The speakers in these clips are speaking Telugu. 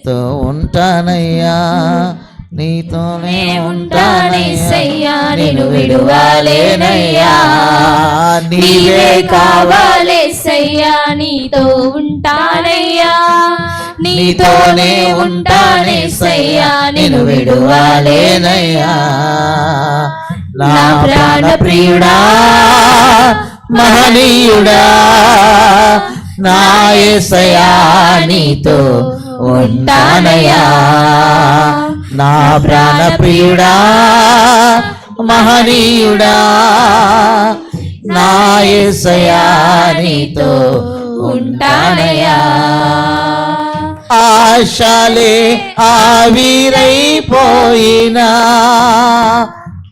నీతో ఉంటానయ్యా. నీతోనే ఉంటానయ్యా. నేను విడువాలేనయ్యా. నీవే కావాలి కావాలేసయ్యా. నీతో ఉంటానయ్యా. నీతోనే ఉంటానేసయ్యా నేను విడువాలేనయ్యా. నా ప్రాణ ప్రియుడా మహనీయుడా నా యేసయ్యా నీతో ఉంటానయ్యా నా ప్రాణ ప్రియుడా మహనీయుడా నా నీతో ఉంటానయ్యా. ఆశలే ఆవిరైపోయినా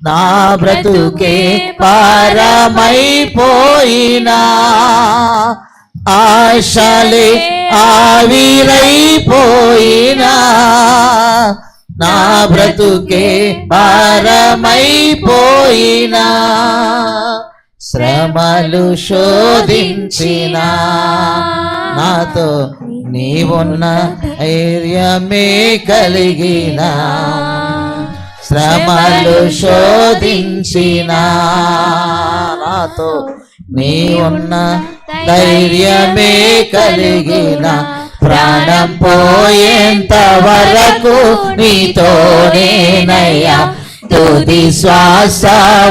నా బ్రతుకే పారమైపోయినా. ఆశలే ఆవిరైపోయినా నా బ్రతుకే భారమైపోయినా శ్రమలు శోధించిన నాతో నీవున్న ధైర్యమే కలిగిన శ్రమలు శోధించిన నాతో నీవున్న ధైర్యమే కలిగిన ప్రాణం పోయేంత వరకు నీతోనేనయ్యా తుది శ్వాస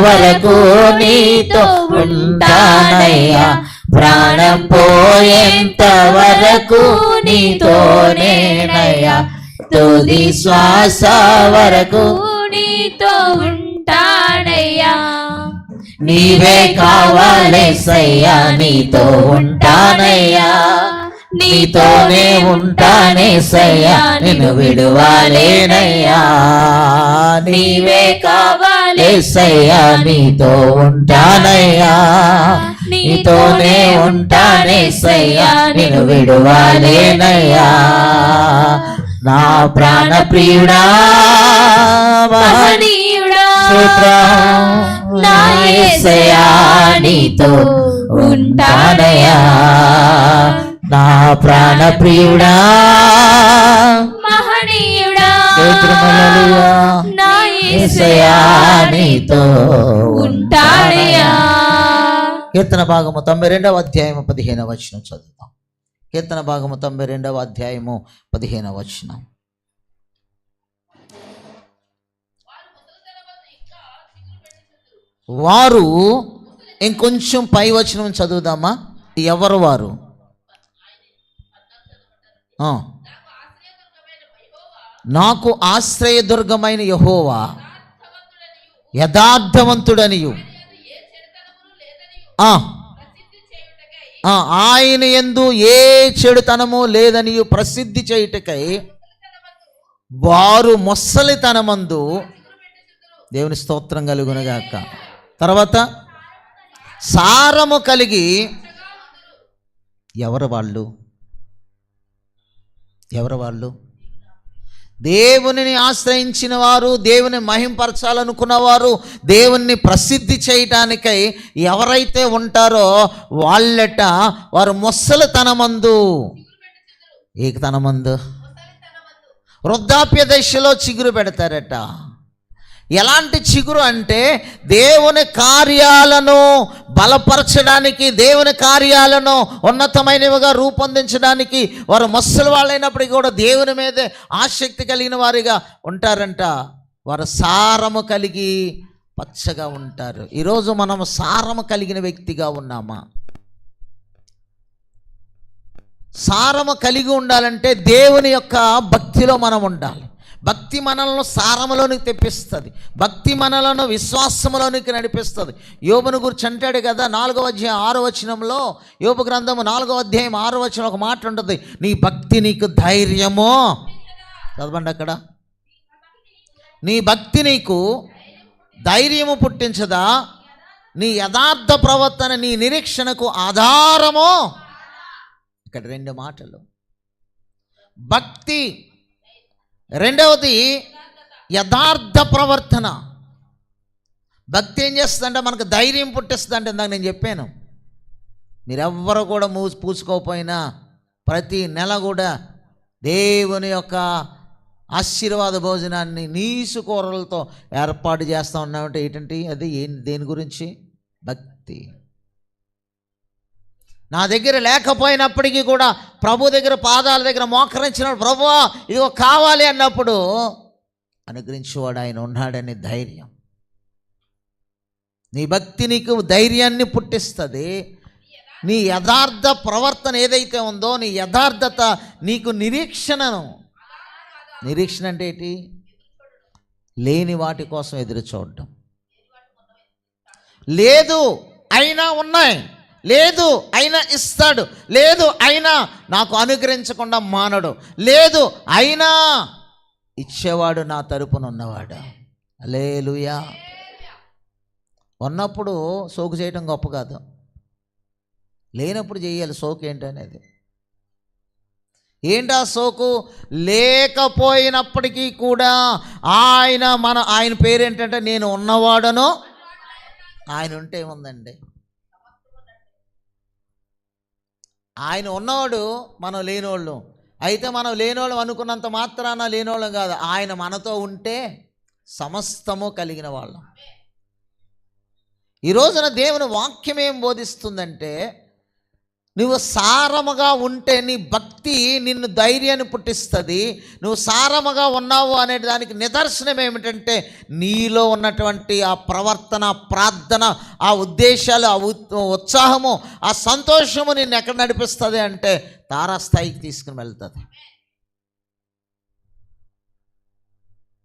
వరకు నీతో ఉంటానయ్యా. ప్రాణం పోయేంత వరకు నీతోనేనయ్యా తుది శ్వాస వరకు నీతో ఉంటానయ్యా. నీవే కావాలేసయ్యా నీతో ఉంటానయ్యా. నీతోనే ఉంటానేసయ్యా నిన్ను విడువాలేనయ్యా. నీవే కావాలేసయ్యా నీతో ఉంటానయ్యా. నీతోనే ఉంటానేసయ్యా నిన్ను విడువాలేనయ్యా. నా ప్రాణ ప్రియుడా మహనీయుడా. నా యేసయ్యా నీతో ఉంటానయ్యా నా ప్రాణ ప్రియుడా మహనీయుడా స్తోత్రములలుయా. నా యేసయ్యా నీతో ఉంటానయ్యా కీర్తన భాగము తొంభై రెండవ అధ్యాయము పదిహేనవ వచనం చదువుతాం. కీర్తన భాగము తొంభై రెండవ అధ్యాయము పదిహేనవ వచనం. వారు ఇంకొంచెం పై వచనం చదువుదామా? ఎవరు వారు? నాకు ఆశ్రయదుర్గమైన యహోవా యథార్థవంతుడనియు. ఆయన ఎందు ఏ చెడుతనము లేదనియు ప్రసిద్ధి చేయుటకై వారు మొస్సలితనమందు దేవుని స్తోత్రం కలుగునగాక. తర్వాత సారము కలిగి ఎవరు వాళ్ళు? ఎవరు వాళ్ళు? దేవునిని ఆశ్రయించిన వారు దేవుని మహింపరచాలనుకున్నవారు దేవుణ్ణి ప్రసిద్ధి చేయటానికై ఎవరైతే ఉంటారో వాళ్ళట వారు ముసలితనమందు. ఏకతనమందు? వృద్ధాప్య దశలో చిగురు పెడతారట. ఎలాంటి చిగురు అంటే దేవుని కార్యాలను బలపరచడానికి దేవుని కార్యాలను ఉన్నతమైనవిగా రూపొందించడానికి వారు ముసలి వాళ్ళైనప్పటికీ కూడా దేవుని మీదే ఆసక్తి కలిగిన వారిగా ఉంటారంట. వారు సారము కలిగి పచ్చగా ఉంటారు. ఈరోజు మనం సారము కలిగిన వ్యక్తిగా ఉన్నామా? సారము కలిగి ఉండాలంటే దేవుని యొక్క భక్తిలో మనం ఉండాలి. భక్తి మనలను సారములోనికి తెప్పిస్తుంది. భక్తి మనలను విశ్వాసములోనికి నడిపిస్తుంది. యోబును గురించి అంటాడు కదా నాలుగవ అధ్యాయం ఆరో వచనంలో యోబు గ్రంథము నాలుగవ అధ్యాయం ఆరో వచనం ఒక మాట ఉంటుంది. నీ భక్తి నీకు ధైర్యమో. చదవండి అక్కడ. నీ భక్తి నీకు ధైర్యము పుట్టించదా? నీ యథార్థ ప్రవర్తన నీ నిరీక్షణకు ఆధారమో. ఇక్కడ రెండు మాటలు. భక్తి రెండవది యథార్థ ప్రవర్తన. భక్తి ఏం చేస్తుందంటే మనకు ధైర్యం పుట్టిస్తుందంటే ఇందాక నేను చెప్పాను. మీరెవ్వరు కూడా మూసి పూసుకోకపోయినా ప్రతి నెల కూడా దేవుని యొక్క ఆశీర్వాద భోజనాన్ని నీసు కూరలతో ఏర్పాటు చేస్తూ ఉన్నామంటే ఏంటంటే అది ఏం దేని గురించి? భక్తి. నా దగ్గర లేకపోయినప్పటికీ కూడా ప్రభు దగ్గర పాదాల దగ్గర మోకరించినప్పుడు ప్రభు ఇదిగో కావాలి అన్నప్పుడు అనుగ్రహించేవాడు ఆయన ఉన్నాడని ధైర్యం. నీ భక్తి నీకు ధైర్యాన్ని పుట్టిస్తుంది. నీ యథార్థ ప్రవర్తన ఏదైతే ఉందో నీ యథార్థత నీకు నిరీక్షణను. నిరీక్షణ అంటే ఏంటి? లేని వాటి కోసం ఎదురు చూడడం లేదు అయినా ఉన్నాయి. లేదు అయినా ఇస్తాడు. లేదు అయినా నాకు అనుగ్రహించకుండా మానడు. లేదు అయినా ఇచ్చేవాడు నా తరపున ఉన్నవాడు. లేలుయా ఉన్నప్పుడు సోకు చేయటం గొప్ప కాదు. లేనప్పుడు చేయాలి సోకు ఏంటనేది. ఏంటా సోకు? లేకపోయినప్పటికీ కూడా ఆయన మన ఆయన పేరు ఏంటంటే నేను ఉన్నవాడను ఆయన ఉంటే ఏముందండి? ఆయన ఉన్నవాడు మనం లేనివాళ్ళు. అయితే మనం లేనివాళ్ళం అనుకున్నంత మాత్రాన లేనివాళ్ళం కాదు. ఆయన మనతో ఉంటే సమస్తము కలిగిన వాళ్ళం. ఈ రోజున దేవుని వాక్యం ఏం బోధిస్తుందంటే నువ్వు సారముగా ఉంటే నీ భక్తి నిన్ను ధైర్యాన్ని పుట్టిస్తుంది. నువ్వు సారముగా ఉన్నావు అనే దానికి నిదర్శనం ఏమిటంటే నీలో ఉన్నటువంటి ఆ ప్రవర్తన ప్రార్థన ఆ ఉద్దేశాలు ఆ ఉత్- ఉత్సాహము ఆ సంతోషము నిన్ను ఎక్కడ నడిపిస్తుంది అంటే తారాస్థాయికి తీసుకుని వెళ్తుంది.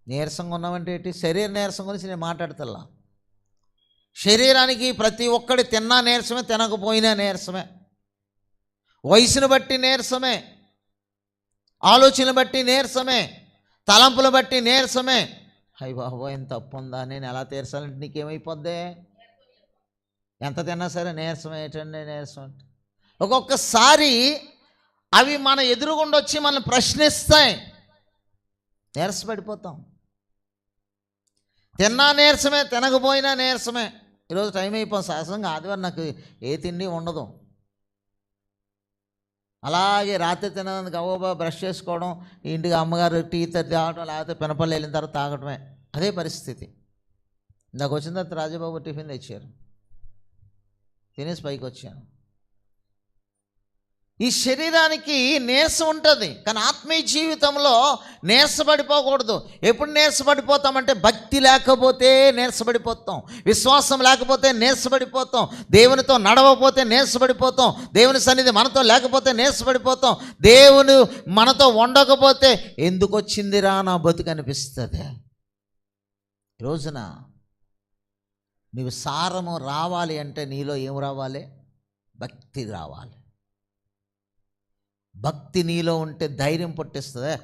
నీరసంగా ఉన్నామంటే ఏంటి? శరీర నీరసం గురించి నేను మాట్లాడతల్లా? శరీరానికి ప్రతి ఒక్కడి తిన్నా నీరసమే తినకపోయినా నీరసమే. వయసును బట్టి నీరసమే. ఆలోచనలు బట్టి నీరసమే. తలంపులు బట్టి నీరసమే. అయ్యి బాబో ఎంత తప్పు ఉందా నేను ఎలా తీర్చాలంటే నీకేమైపోద్ది? ఎంత తిన్నా సరే నీరసం ఏంటండి నీరసం అంటే. ఒక్కొక్కసారి అవి మన ఎదురుగుండా వచ్చి మనల్ని ప్రశ్నిస్తాయి. నీరసపడిపోతాం తిన్నా నీరసమే తినకపోయినా నీరసమే. ఈరోజు టైం అయిపోయింది. సహజంగా ఆదివారం నాకు ఏ తిండి ఉండదు. అలాగే రాత్రి తినడానికి గవ్వబా బ్రష్ చేసుకోవడం ఇంటికి అమ్మగారు టీ తాగడం లేకపోతే పినపల్లి వెళ్ళిన తర్వాత తాగడమే అదే పరిస్థితి. ఇందాక వచ్చిన తర్వాత రాజబాబు టిఫిన్ తెచ్చారు. తినేసి పైకి వచ్చాను. ఈ శరీరానికి నీరసం ఉంటుంది కానీ ఆత్మీయ జీవితంలో నీరసపడిపోకూడదు ఎప్పుడు నీరసపడిపోతామంటే భక్తి లేకపోతే నీరసపడిపోతాం విశ్వాసం లేకపోతే నీరసపడిపోతాం దేవునితో నడవపోతే నీరసపడిపోతాం దేవుని సన్నిధి మనతో లేకపోతే నీరసపడిపోతాం దేవుని మనతో ఉండకపోతే ఎందుకు వచ్చిందిరా నా బతుకు అనిపిస్తుంది? రోజున నీవు సారము రావాలి అంటే నీలో ఏం రావాలి? భక్తి రావాలి. భక్తి నీలో ఉంటే ధైర్యం పుట్టిస్తుందా?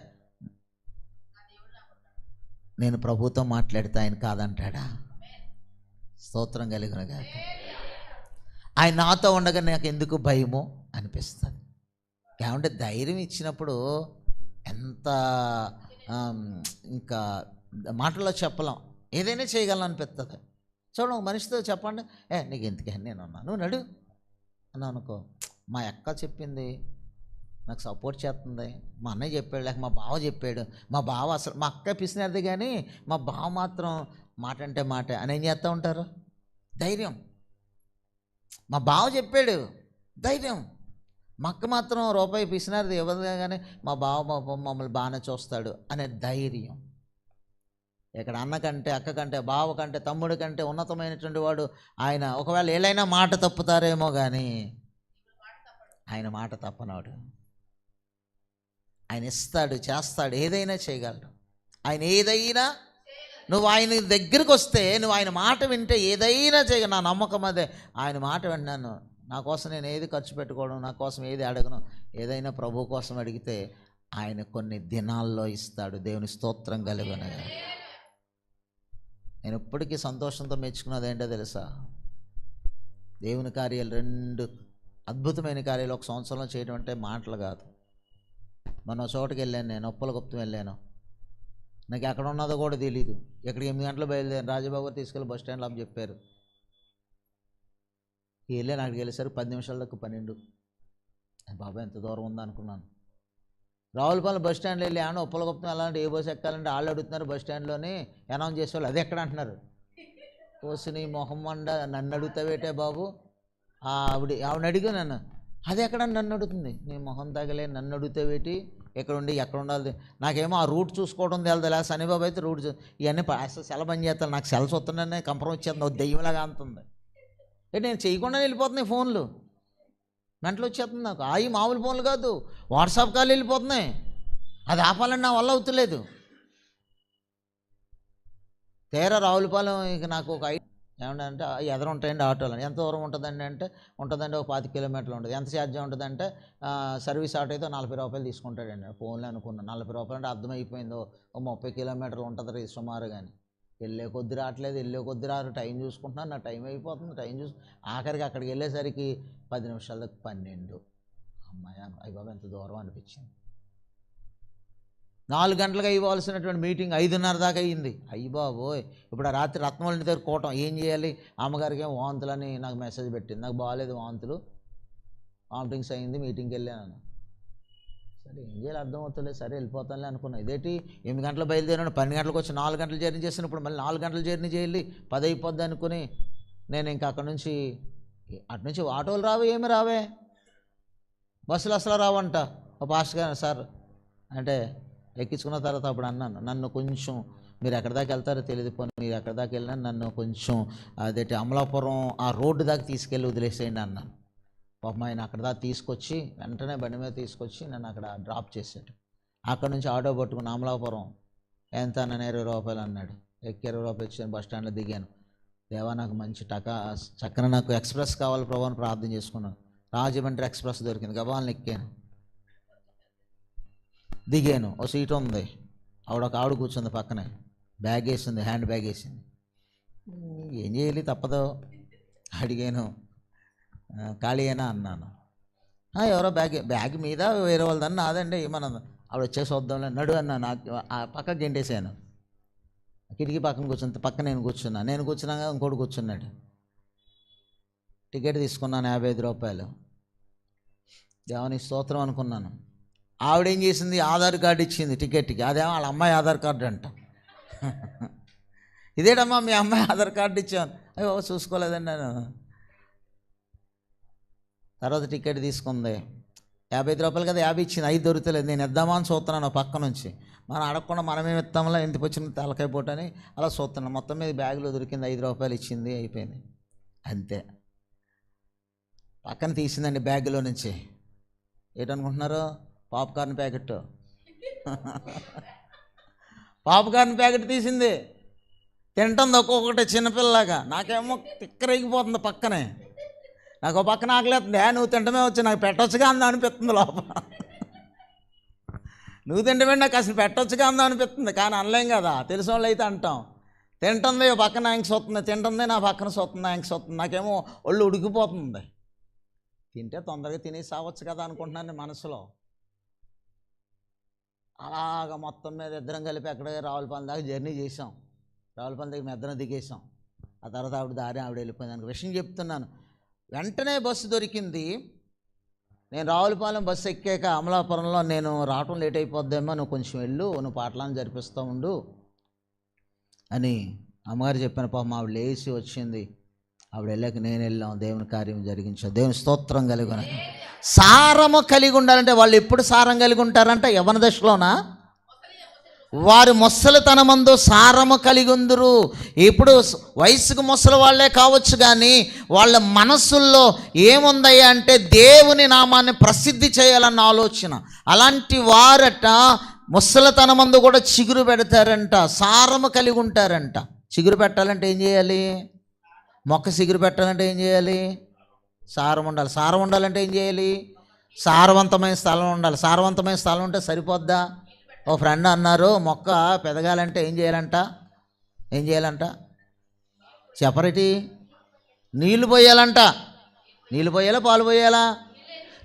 నేను ప్రభుతో మాట్లాడితే ఆయన కాదంటాడా? స్తోత్రం కలిగిన కాక ఆయన నాతో ఉండగా నాకు ఎందుకు భయమో అనిపిస్తుంది. ఏమంటే ధైర్యం ఇచ్చినప్పుడు ఎంత ఇంకా మాటల్లో చెప్పలేం. ఏదైనా చేయగలను అనిపిస్తుంది. చూడండి ఒక మనిషితో చెప్పండి. ఏ నీకు ఎందుకే? నేను అన్నాను నడు. అని అనుకో మా అక్క చెప్పింది నాకు సపోర్ట్ చేస్తుంది. మా అన్నయ్య చెప్పాడు లేక మా బావ చెప్పాడు. మా బావ అసలు మా అక్క పిసినారిది కానీ మా బావ మాత్రం మాట అంటే మాట. అని ఏం చేస్తూ ఉంటారు? ధైర్యం. మా బావ చెప్పాడు ధైర్యం. మా అక్క మాత్రం రూపాయి పిసినారిది ఇవ్వదు కానీ మా బావ మమ్మల్ని బాగానే చూస్తాడు అనే ధైర్యం. ఇక్కడ అన్న కంటే అక్క కంటే బావ కంటే తమ్ముడి కంటే ఉన్నతమైనటువంటి వాడు ఆయన ఒకవేళ ఏలైనా మాట తప్పుతారేమో కానీ ఆయన మాట తప్పనాడు. ఆయన ఇస్తాడు చేస్తాడు ఏదైనా చేయగలడు. ఆయన ఏదైనా నువ్వు ఆయన దగ్గరికి వస్తే నువ్వు ఆయన మాట వింటే ఏదైనా చేయగల నా నమ్మకం అదే. ఆయన మాట విన్నాను. నా కోసం నేను ఏది ఖర్చు పెట్టుకోవడం నా కోసం ఏది అడగను ఏదైనా ప్రభు కోసం అడిగితే ఆయన కొన్ని దినాల్లో ఇస్తాడు. దేవుని స్తోత్రం కలిగిన నేను ఎప్పటికీ సంతోషంతో మెచ్చుకున్నది ఏంటో తెలుసా? దేవుని కార్యాలు రెండు అద్భుతమైన కార్యాలు ఒక సంవత్సరంలో చేయడం అంటే మాటలు కాదు. మొన్న చోటుకి వెళ్ళాను నేను ఉప్పల గుప్తం వెళ్ళాను. నాకు ఎక్కడ ఉన్నదో కూడా తెలియదు ఎక్కడికి ఎనిమిది గంటలు బయలుదేరాను. రాజబాబు గారు తీసుకెళ్ళి బస్ స్టాండ్లో అని చెప్పారు. వెళ్ళాను అక్కడికి వెళ్ళేసరికి పది నిమిషాలకు పన్నెండు. బాబాయ్ ఎంత దూరం ఉందనుకున్నాను రావులపాలెం బస్ స్టాండ్లో వెళ్ళి ఏమన్నా ఉప్పలగుప్తం అలాంటి ఏ బస్సు ఎక్కాలంటే వాళ్ళు అడుగుతున్నారు బస్ స్టాండ్లోనే అనౌన్స్ చేసేవాళ్ళు. అది ఎక్కడ అంటున్నారు. కోసిని మొహం నన్ను అడుగుతావేటే బాబు? ఆవిడ ఆవిడ అడిగి నన్ను అది ఎక్కడ? నన్ను అడుగుతుంది. నీ మొహం తగలే నన్ను అడుగుతావేటి? ఎక్కడుండి ఎక్కడ ఉండాలి నాకేమో ఆ రూట్ చూసుకోవడం తెలియదు శనిబాబు అయితే రూట్ చూ ఇవన్నీ అసలు సెల పని చేస్తాను నాకు సెల్స్ వస్తున్నానే కంపరం వచ్చేస్తుంది దెయ్యంలాగా అంతుంది. నేను చేయకుండా వెళ్ళిపోతున్నాయి ఫోన్లు. మెంటలు వచ్చేస్తుంది నాకు. అవి మామూలు ఫోన్లు కాదు వాట్సాప్ కాల్ వెళ్ళిపోతున్నాయి. అది ఆపాలని నా వల్ల అవుతలేదు. తీరా రావులపాలెం ఇక నాకు ఒక ఐ ఏమంటే ఎదురు ఉంటాయండి ఆటోలు ఎంత దూరం ఉంటుందండి అంటే ఉంటుందండి ఒక పాతి కిలోమీటర్లు ఉంటుంది. ఎంత ఛార్జ్ ఉంటుందంటే సర్వీస్ ఆటో అయితే నలభై రూపాయలు తీసుకుంటాడండి. ఫోన్లో అనుకున్నాను నలభై రూపాయలు అంటే అర్థమైపోయిందో ఓ ముప్పై కిలోమీటర్లు ఉంటుంది సుమారు కానీ వెళ్ళే కొద్ది రావట్లేదు వెళ్ళే కొద్ది రారు. టైం చూసుకుంటున్నాను నా టైం అయిపోతుంది టైం చూసు ఆఖరికి అక్కడికి వెళ్ళేసరికి పది నిమిషాలకు పన్నెండు. అమ్మాయి అయ్యి ఎంత దూరం అనిపించింది. నాలుగు గంటలకు అయ్యవలసినటువంటి మీటింగ్ ఐదున్నర దాకా అయ్యింది. అయ్యి బాబోయ్. ఇప్పుడు రాత్రి రత్నవల్లి దగ్గర కోటం ఏం చేయాలి? అమ్మగారికి ఏం వాంతులని నాకు మెసేజ్ పెట్టింది. నాకు బాగాలేదు వాంతులు. వామిటింగ్స్ అయింది మీటింగ్కి వెళ్ళాను సరే ఏం చేయాలి అర్థం అవుతలేదు. సరే వెళ్ళిపోతానులే అనుకున్నా. ఇదేంటి? ఎనిమిది గంటలు బయలుదేరాను. పన్నెండు గంటలకు వచ్చి నాలుగు గంటలు జర్నీ చేసిన ఇప్పుడు మళ్ళీ నాలుగు గంటలు జర్నీ చేయాలి. పది అయిపోద్ది అనుకుని నేను ఇంకా అక్కడ నుంచి అటు నుంచి ఆటోలు రావే ఏమి రావే? బస్సులు అసలు రావంట. ఓ పాస్ట్ గారు సార్ అంటే ఎక్కించుకున్న తర్వాత అప్పుడు అన్నాను నన్ను కొంచెం మీరు ఎక్కడి దాకా వెళ్తారో తెలియదు పోనీ మీరు ఎక్కడి దాకా వెళ్ళినా నన్ను కొంచెం అదేంటి అమలాపురం ఆ రోడ్డు దాకా తీసుకెళ్ళి వదిలేసేయండి అన్నాను. పాపం ఆయన అక్కడ దాకా తీసుకొచ్చి వెంటనే బండి మీద తీసుకొచ్చి నన్ను అక్కడ డ్రాప్ చేశాడు. అక్కడ నుంచి ఆటో పట్టుకుని అమలాపురం ఎంత నన్ను ఇరవై రూపాయలు అన్నాడు. ఎక్కి ఇరవై రూపాయలు ఇచ్చాను బస్ స్టాండ్లో దిగాను. దేవా నాకు మంచి టకా చక్కన నాకు ఎక్స్ప్రెస్ కావాలి ప్రభావం ప్రార్థన చేసుకున్నాను. రాజమండ్రి ఎక్స్ప్రెస్ దొరికింది గబాలను ఎక్కాను. దిగాను. ఓ సీట్ ఉంది. ఆవిడ ఒక ఆవిడ కూర్చుంది పక్కనే. బ్యాగ్ వేసింది హ్యాండ్ బ్యాగ్ వేసింది. ఏం చేయాలి? తప్పదు. అడిగాను. ఖాళీయేనా అన్నాను. ఎవరో బ్యాగ్ బ్యాగ్ మీద వేరే వాళ్ళదని నాదండి ఏమన్నా ఆవిడ వచ్చేసి వద్దాంలే నడు అన్నాను. ఆ- పక్క గెంటేసాను. కిటికీ పక్కన కూర్చుంది పక్క నేను కూర్చున్నా. నేను కూర్చున్నాక ఇంకోటి కూర్చున్నాడు. టికెట్ తీసుకున్నాను యాభై ఐదు రూపాయలు. దేవుని స్తోత్రం అనుకున్నాను. ఆవిడేం చేసింది? ఆధార్ కార్డు ఇచ్చింది టికెట్కి. అదేమో వాళ్ళ అమ్మాయి ఆధార్ కార్డు అంట. ఇదేటమ్మా మీ అమ్మాయి ఆధార్ కార్డు ఇచ్చాను. అయ్యో చూసుకోలేదండి నేను. తర్వాత టికెట్ తీసుకుంది. యాభై ఐదు రూపాయలు కదా యాభై ఇచ్చింది. ఐదు దొరుకుతలేదు. నేను ఇద్దామా అని చూస్తున్నాను పక్క నుంచి. మనం అడగకుండా మనమే ఇస్తాంలో ఇంటికి వచ్చిన తలకాయ పోటని అలా చూస్తున్నాను. మొత్తం మీద బ్యాగులో దొరికింది ఐదు రూపాయలు ఇచ్చింది అయిపోయింది. అంతే. పక్కన తీసిందండి బ్యాగులో నుంచి. ఏటనుకుంటున్నారు? Popcorn packet. పాప్కార్న్ ప్యాకెట్ తీసింది. తింటుంది ఒక్కొక్కటి చిన్నపిల్లలాగా. నాకేమో తిక్కరేగిపోతుంది పక్కనే. నాకు పక్కన ఆకలేస్తుంది "ఏ, నువ్వు తింటమే వచ్చి నాకు పెట్టొచ్చుగా అందా అనిపిస్తుంది లోపల నువ్వు తింటమే నాకు అసలు పెట్టొచ్చుగా అందా అనిపిస్తుంది. కానీ అనలేం కదా. తెలిసిన వాళ్ళు అయితే అంటాం. తింటుంది పక్కన యాంక్స్ వస్తుంది తింటుంది నా పక్కన సొత్తుంది యాంక్స్ వస్తుంది నాకేమో ఒళ్ళు ఉడికిపోతుంది. తింటే తొందరగా తినేసి అవ్వచ్చు కదా అనుకుంటున్నాను మనసులో. అలాగ మొత్తం మీద ఇద్దరం కలిపి ఎక్కడ రావులపాలెం దాకా జర్నీ చేసాం రావులపాలెం దగ్గర ఇద్దరం దిగేసాం ఆ తర్వాత ఆవిడ దారి ఆవిడ వెళ్ళిపోయింది విషయం చెప్తున్నాను. వెంటనే బస్సు దొరికింది. నేను రావులపాలెం బస్సు ఎక్కాక అమలాపురంలో నేను రావటం లేట్ అయిపోద్దేమో నువ్వు కొంచెం వెళ్ళు నువ్వు పాటలను జరిపిస్తూ ఉండు అని అమ్మగారు చెప్పాను. పాపం ఆవిడ లేచి వచ్చింది. ఆవిడ వెళ్ళాక నేను వెళ్ళాం. దేవుని కార్యం జరిగించాం. దేవుని స్తోత్రం కలిగి ఉన్నాను. సారము కలిగి ఉండాలంటే వాళ్ళు ఎప్పుడు సారం కలిగి ఉంటారంట? యవన దశలోనా? వారి ముసలితనమందు సారము కలిగి ఉందరు. ఇప్పుడు వయసుకు ముసలి వాళ్ళే కావచ్చు కానీ వాళ్ళ మనస్సుల్లో ఏముందయ్యా అంటే దేవుని నామాన్ని ప్రసిద్ధి చేయాలన్న ఆలోచన. అలాంటి వారట ముసలితనమందు కూడా చిగురు పెడతారంట. సారము కలిగి ఉంటారంట. చిగురు పెట్టాలంటే ఏం చేయాలి? మొక్క చిగురు పెట్టాలంటే ఏం చేయాలి? సారం ఉండాలి. సారం ఉండాలంటే ఏం చేయాలి? సారవంతమైన స్థలం ఉండాలి. సారవంతమైన స్థలం ఉంటే సరిపోద్దా? ఓ ఫ్రెండ్ అన్నారు మొక్క పెదగాలంటే ఏం చేయాలంట? ఏం చేయాలంట? చెప్పరేటి? నీళ్ళు పోయాలంట. నీళ్ళు పోయాలా? పాలు పోయాలా?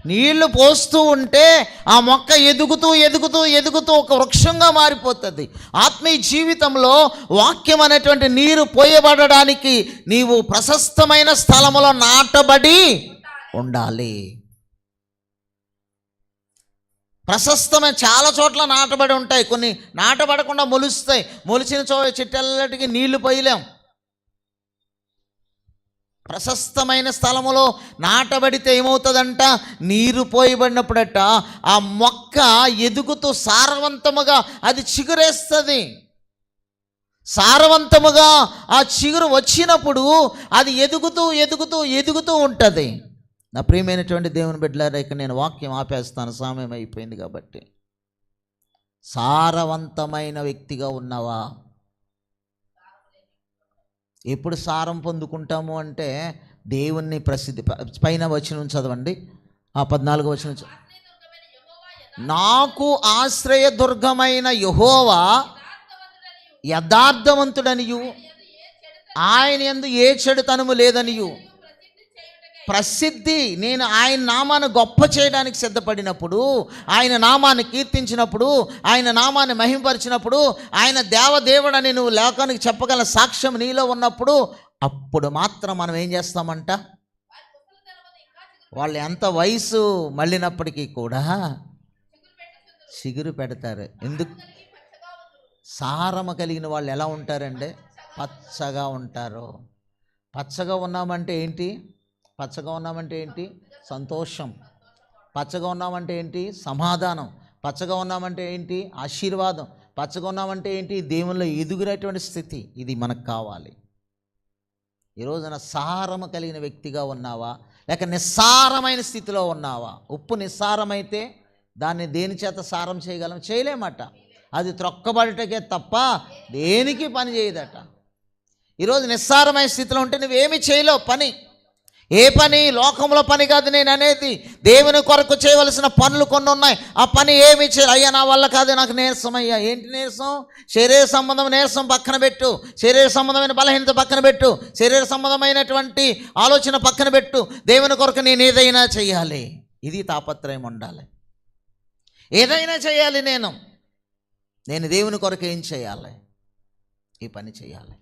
నీళ్ళు పోస్తూ ఉంటే ఆ మొక్క ఎదుగుతూ ఎదుగుతూ ఎదుగుతూ ఒక వృక్షంగా మారిపోతుంది. ఆత్మీయ జీవితంలో వాక్యం అనేటువంటి నీరు పోయబడడానికి నీవు ప్రశస్తమైన స్థలములో నాటబడి ఉండాలి. ప్రశస్తమైన చాలా చోట్ల నాటబడి ఉంటాయి. కొన్ని నాటబడకుండా మొలుస్తాయి. మొలిచిన చో చెట్టెల్లటికి నీళ్ళు పోయలేం. ప్రశస్తమైన స్థలములో నాటబడితే ఏమవుతుందంట? నీరు పోయబడినప్పుడట ఆ మొక్క ఎదుగుతూ సారవంతముగా అది చిగురేస్తుంది. సారవంతముగా ఆ చిగురు వచ్చినప్పుడు అది ఎదుగుతూ ఎదుగుతూ ఎదుగుతూ ఉంటుంది. నా ప్రియమైనటువంటి దేవుని బిడ్డలారా ఇక్కడ నేను వాక్యం ఆపేస్తాను. సామ్యం అయిపోయింది కాబట్టి. సారవంతమైన వ్యక్తిగా ఉన్నావా? ఎప్పుడు సారం పొందుకుంటాము అంటే దేవుణ్ణి ప్రసిద్ధి ప- పైన వచనం చదవండి. ఆ పద్నాలుగు వచనం నాకు ఆశ్రయ దుర్గమైన యహోవా యథార్థవంతుడనియు. ఆయన ఎందు ఏ చెడుతనము లేదనియు. ప్రసిద్ధి నేను ఆయన నామాన్ని గొప్ప చేయడానికి సిద్ధపడినప్పుడు ఆయన నామాన్ని కీర్తించినప్పుడు ఆయన నామాన్ని మహింపరిచినప్పుడు ఆయన దేవదేవుడని నువ్వు లోకానికి చెప్పగల సాక్ష్యం నీలో ఉన్నప్పుడు అప్పుడు మాత్రం మనం ఏం చేస్తామంట? వాళ్ళు ఎంత వయసు మళ్ళినప్పటికీ కూడా చిగురు పెడతారు. ఎందుకు? సారమ కలిగిన వాళ్ళు ఎలా ఉంటారండి? పచ్చగా ఉంటారు. పచ్చగా ఉన్నామంటే ఏంటి? పచ్చగా ఉన్నామంటే ఏంటి? సంతోషం. పచ్చగా ఉన్నామంటే ఏంటి? సమాధానం. పచ్చగా ఉన్నామంటే ఏంటి? ఆశీర్వాదం. పచ్చగా ఉన్నామంటే ఏంటి? దేవునిలో ఎదుగునేటువంటి స్థితి. ఇది మనకు కావాలి. ఈ రోజున సారము కలిగిన వ్యక్తిగా ఉన్నావా? లేక నిస్సారమైన స్థితిలో ఉన్నావా? ఉప్పు నిస్సారమైతే దాన్ని దేని చేత సారం చేయగలం? చేయలేమట. అది త్రొక్కబడటకే తప్ప దేనికి పని చేయదట? ఈరోజు నిస్సారమైన స్థితిలో ఉంటే నువ్వేమి చేయలేవు. పని. ఏ పని లోకంలో పని కాదు నేను అనేది దేవుని కొరకు చేయవలసిన పనులు కొన్ని ఉన్నాయి. ఆ పని ఏమి చేయాలి అయ్యా నా వల్ల కాదు నాకు నీరసం అయ్యా. ఏంటి నీరసం? శరీర సంబంధం నీరసం పక్కన పెట్టు. శరీర సంబంధమైన బలహీనత పక్కన పెట్టు. శరీర సంబంధమైనటువంటి ఆలోచన పక్కన పెట్టు. దేవుని కొరకు నేను ఏదైనా చేయాలి. ఇది తాపత్రయం ఉండాలి. ఏదైనా చేయాలి నేను. నేను దేవుని కొరకు ఏం చేయాలి? ఈ పని చేయాలి.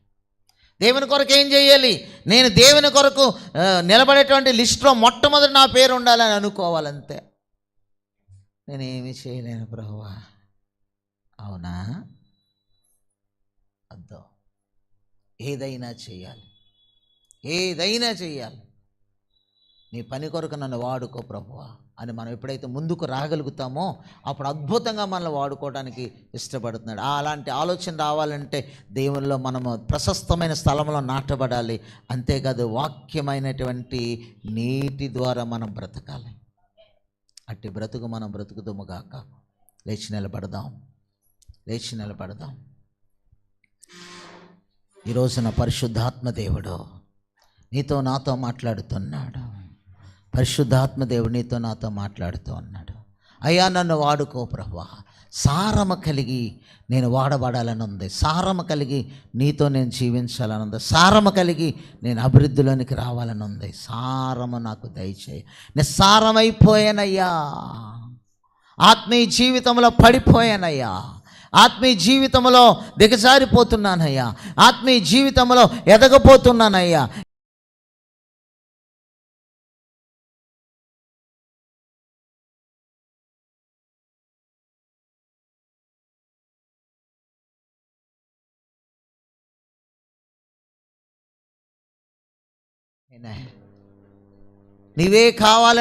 దేవుని కొరకు ఏం చేయాలి? నేను దేవుని కొరకు నిలబడేటువంటి లిస్టులో మొట్టమొదటి నా పేరు ఉండాలని అనుకోవాలంతే. నేనేమి చేయలేను ప్రభువా. అవునా? అద్దో. ఏదైనా చేయాలి. ఏదైనా చేయాలి. నీ పని కొరకు నన్ను వాడుకో ప్రభువా. అని మనం ఎప్పుడైతే ముందుకు రాగలుగుతామో అప్పుడు అద్భుతంగా మనల్ని వాడుకోవడానికి ఇష్టపడుతున్నాడు. అలాంటి ఆలోచన రావాలంటే దేవునిలో మనము ప్రశస్తమైన స్థలంలో నాటబడాలి. అంతేకాదు వాక్యమైనటువంటి నీటి ద్వారా మనం బ్రతకాలి. అట్టి బ్రతుకు మనం బ్రతుకుదుము కాక లేచి నిలబడదాం. లేచి నిలబడదాం. ఈ రోజున పరిశుద్ధాత్మ దేవుడు నీతో నాతో మాట్లాడుతున్నాడు. పరిశుద్ధాత్మ దేవునితో నాతో మాట్లాడుతూ ఉన్నాడు. అయ్యా నన్ను వాడుకో ప్రభా సారమ కలిగి నేను వాడబడాలని ఉంది. సారమ కలిగి నీతో నేను జీవించాలని ఉంది. సారమ కలిగి నేను అభివృద్ధిలోనికి రావాలని ఉంది. సారము నాకు దయచేయి. నిస్సారమైపోయానయ్యా. ఆత్మీయ జీవితంలో పడిపోయానయ్యా. ఆత్మీయ జీవితంలో దిగజారిపోతున్నానయ్యా. ఆత్మీయ జీవితంలో ఎదగపోతున్నానయ్యా నీవే కావాలి